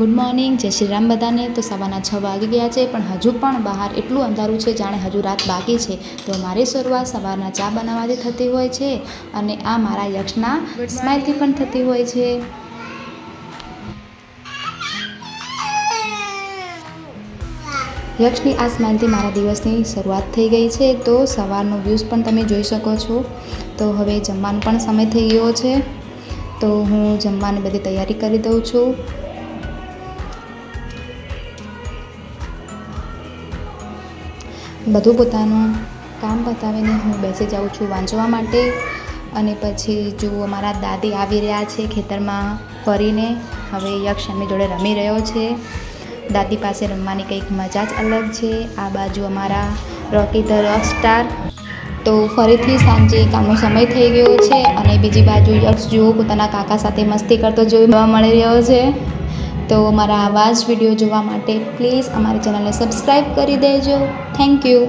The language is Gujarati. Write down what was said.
ગુડ મોર્નિંગ જય શ્રી રામ બધાને. તો સવારના છ વાગી ગયા છે પણ હજુ પણ બહાર એટલું અંધારું છે જાણે હજુ રાત બાકી છે. તો મારી શરૂઆત સવારના ચા બનાવવાથી થતી હોય છે અને આ મારા યક્ષના સ્માઇલથી પણ થતી હોય છે. યક્ષની આ સ્માઇલથી મારા દિવસની શરૂઆત થઈ ગઈ છે. તો સવારનો વ્યૂઝ પણ તમે જોઈ શકો છો. તો હવે જમવાનો પણ સમય થઈ ગયો છે. તો હું જમવાની બધી તૈયારી કરી દઉં છું. બધું પોતાનું કામ પતાવીને હું બેસી જાઉં છું વાંચવા માટે. અને પછી જુઓ મારા દાદી આવી રહ્યા છે ખેતરમાં ફરીને, હવે યક્ષ એમની જોડે રમી રહ્યો છે. દાદી પાસે રમવાની કંઈક મજા જ અલગ છે. આ બાજુ અમારા રોકી ધ રોક સ્ટાર તો ફરીથી સાંજે કામનો સમય થઈ ગયો છે અને બીજી બાજુ યક્ષ જુઓ પોતાના કાકા સાથે મસ્તી કરતો જોવા મળી રહ્યો છે. તો મારા આવા જ વીડિયો જોવા માટે પ્લીઝ અમારી ચેનલને સબસ્ક્રાઈબ કરી દેજો. Thank you